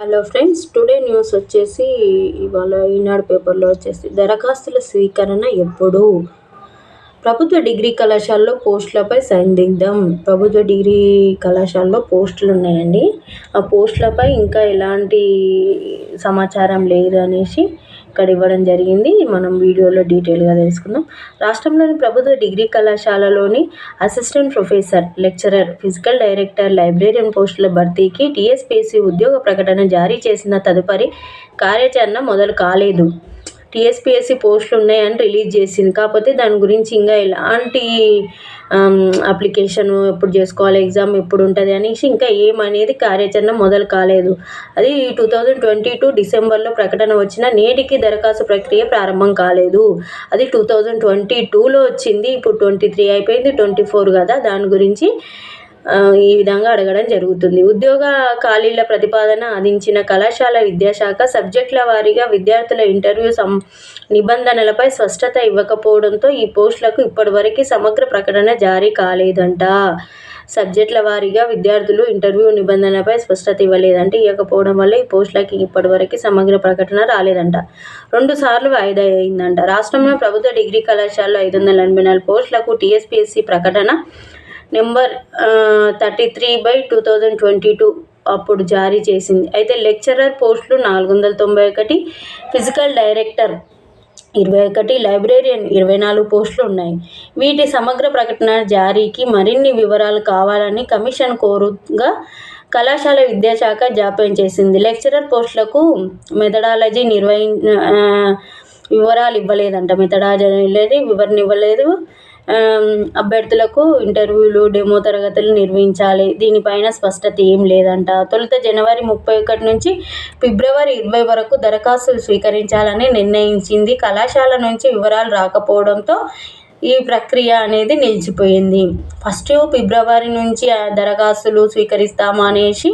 Hello friends today news వచ్చేసి ఇవాళ ఈనాడు పేపర్లో వచ్చేసి దరఖాస్తుల స్వీకరణ ఎప్పుడు? ప్రభుత్వ డిగ్రీ కళాశాలలో పోస్టులపై సందిగ్ధం. ప్రభుత్వ డిగ్రీ కళాశాలలో పోస్టులు ఉన్నాయండి. ఆ పోస్టులపై ఇంకా ఎలాంటి సమాచారం లేదు అనేసి ఇక్కడ ఇవ్వడం జరిగింది. మనం వీడియోలో డీటెయిల్గా తెలుసుకుందాం. రాష్ట్రంలోని ప్రభుత్వ degree కళాశాలలోని assistant professor lecturer physical director librarian పోస్టుల భర్తీకి టీఎస్పీసీ ఉద్యోగ ప్రకటన జారీ చేసిన తదుపరి కార్యాచరణ మొదలు కాలేదు. టీఎస్పీఎస్సీ పోస్టులు ఉన్నాయని రిలీజ్ చేసింది. కాకపోతే దాని గురించి ఇంకా ఎలాంటి అప్లికేషన్ ఎప్పుడు చేసుకోవాలి ఎగ్జామ్ ఎప్పుడు ఉంటుంది అనేసి ఇంకా ఏమనేది కార్యాచరణ మొదలు కాలేదు. అది టూ థౌజండ్ ట్వంటీ టూ డిసెంబర్లో ప్రకటన వచ్చిన నేటికి దరఖాస్తు ప్రక్రియ ప్రారంభం కాలేదు. అది టూ థౌజండ్ ట్వంటీ టూలో వచ్చింది. ఇప్పుడు ట్వంటీ త్రీ అయిపోయింది. ట్వంటీ ఫోర్ కదా. దాని గురించి ఈ విధంగా అడగడం జరుగుతుంది. ఉద్యోగ ఖాళీల ప్రతిపాదన అందించిన కళాశాల విద్యాశాఖ సబ్జెక్టుల వారీగా విద్యార్థుల ఇంటర్వ్యూ సం నిబంధనలపై స్పష్టత ఇవ్వకపోవడంతో ఈ పోస్టులకు ఇప్పటివరకు సమగ్ర ప్రకటన జారీ కాలేదంట. సబ్జెక్టుల వారీగా విద్యార్థులు ఇంటర్వ్యూ నిబంధనలపై స్పష్టత ఇవ్వలేదంటే. ఇవ్వకపోవడం వల్ల ఈ పోస్టులకి ఇప్పటివరకు సమగ్ర ప్రకటన రాలేదంట. రెండు సార్లు వాయిదా అయిందంట. రాష్ట్రంలో ప్రభుత్వ డిగ్రీ కళాశాలలో ఐదు వందల ఎనభై నాలుగు పోస్టులకు టీఎస్పీఎస్సీ ప్రకటన number thirty three by two thousand twenty two అప్పుడు జారీ చేసింది. అయితే లెక్చరర్ పోస్టులు నాలుగు వందల తొంభై ఒకటి ఫిజికల్ డైరెక్టర్ ఇరవై ఒకటి లైబ్రేరియన్ ఇరవై నాలుగు పోస్టులు ఉన్నాయి. వీటి సమగ్ర ప్రకటన జారీకి మరిన్ని వివరాలు కావాలని కమిషన్ కోరుగా కళాశాల విద్యాశాఖ జాప్యం చేసింది. లెక్చరర్ పోస్టులకు మెథడాలజీ నిర్వహి వివరాలు ఇవ్వలేదంట. మెథడాలజీ వివరణ ఇవ్వలేదు. అభ్యర్థులకు ఇంటర్వ్యూలు డెమో తరగతులు నిర్వహించాలి. దీనిపైన స్పష్టత ఏం లేదంట. తొలుత జనవరి ముప్పై ఒకటి నుంచి ఫిబ్రవరి ఇరవై వరకు దరఖాస్తులు స్వీకరించాలని నిర్ణయించింది. కళాశాల నుంచి వివరాలు రాకపోవడంతో ఈ ప్రక్రియ అనేది నిలిచిపోయింది. ఫస్ట్ ఫిబ్రవరి నుంచి దరఖాస్తులు స్వీకరిస్తామనేసి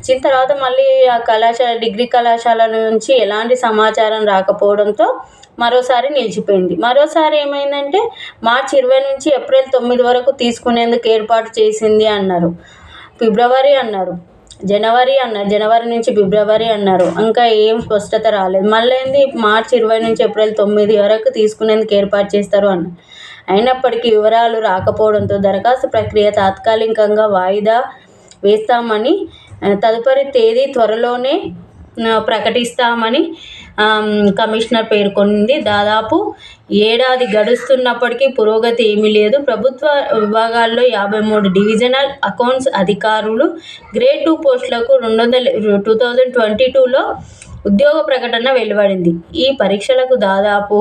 వచ్చిన తర్వాత మళ్ళీ ఆ కళాశాల డిగ్రీ కళాశాల నుంచి ఎలాంటి సమాచారం రాకపోవడంతో మరోసారి నిలిచిపోయింది. మరోసారి ఏమైందంటే మార్చి ఇరవై నుంచి ఏప్రిల్ తొమ్మిది వరకు తీసుకునేందుకు ఏర్పాటు చేసింది అన్నారు. ఫిబ్రవరి అన్నారు. జనవరి అన్నారు. జనవరి నుంచి ఫిబ్రవరి అన్నారు. ఇంకా ఏం స్పష్టత రాలేదు. మళ్ళీ ఏంది? మార్చి ఇరవై నుంచి ఏప్రిల్ తొమ్మిది వరకు తీసుకునేందుకు ఏర్పాటు చేస్తారు అన్నారు. అయినప్పటికీ వివరాలు రాకపోవడంతో దరఖాస్తు ప్రక్రియ తాత్కాలికంగా వాయిదా వేస్తామని తదుపరి తేదీ త్వరలోనే ప్రకటిస్తామని కమిషనర్ పేర్కొంది దాదాపు ఏడాది గడుస్తున్నప్పటికీ పురోగతి ఏమీ లేదు. ప్రభుత్వ విభాగాల్లో యాభై మూడు డివిజనల్ అకౌంట్స్ అధికారులు గ్రేడ్ టూ పోస్టులకు రెండు వందల టూ థౌజండ్ ట్వంటీ టూలో ఉద్యోగ ప్రకటన వెలువడింది. ఈ పరీక్షలకు దాదాపు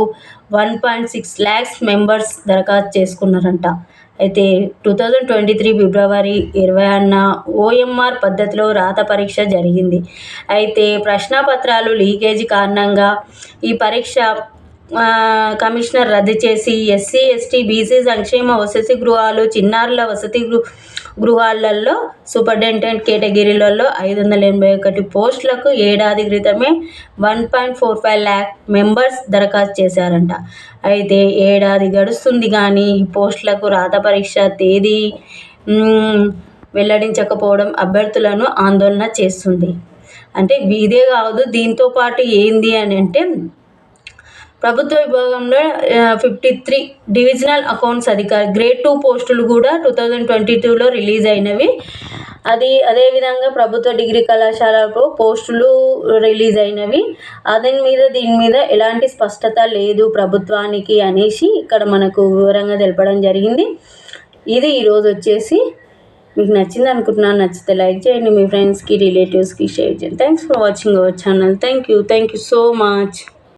one point six lakhs members దరఖాస్తు చేసుకున్నారంట. అయితే టూ థౌజండ్ ట్వంటీ త్రీ ఫిబ్రవరి ఇరవై అన్న ఓఎంఆర్ పద్ధతిలో రాత పరీక్ష జరిగింది. అయితే ప్రశ్నపత్రాలు లీకేజీ కారణంగా ఈ పరీక్ష కమిషనర్ రద్దు చేసి ఎస్సీ ఎస్టీ బీసీ సంక్షేమ వసతి గృహాలు చిన్నారుల వసతి గృ గృహాలలో సూపరింటెండెంట్ కేటగిరీలలో ఐదు వందల ఎనభై ఒకటి పోస్టులకు ఏడాది క్రితమే one point four five lakh members దరఖాస్తు చేశారంట. అయితే ఏడాది గడుస్తుంది కానీ ఈ పోస్టులకు రాత పరీక్ష తేదీ వెల్లడించకపోవడం అభ్యర్థులను ఆందోళన చేస్తుంది. అంటే ఇదే కాదు దీంతో పాటు ఏంది అని అంటే ప్రభుత్వ విభాగంలో ఫిఫ్టీ త్రీ డివిజనల్ అకౌంట్స్ అధికారి గ్రేడ్ టూ పోస్టులు కూడా టూ థౌజండ్ ట్వంటీ టూలో రిలీజ్ అయినవి. అది అదేవిధంగా ప్రభుత్వ డిగ్రీ కళాశాలకు పోస్టులు రిలీజ్ అయినవి. అదని మీద దీని మీద ఎలాంటి స్పష్టత లేదు ప్రభుత్వానికి అనేసి ఇక్కడ మనకు వివరంగా తెలపడం జరిగింది. ఇది ఈరోజు వచ్చేసి మీకు నచ్చింది అనుకుంటున్నాను నచ్చితే లైక్ చేయండి. మీ ఫ్రెండ్స్కి రిలేటివ్స్కి షేర్ చేయండి. Thanks for watching our channel thank you thank you so much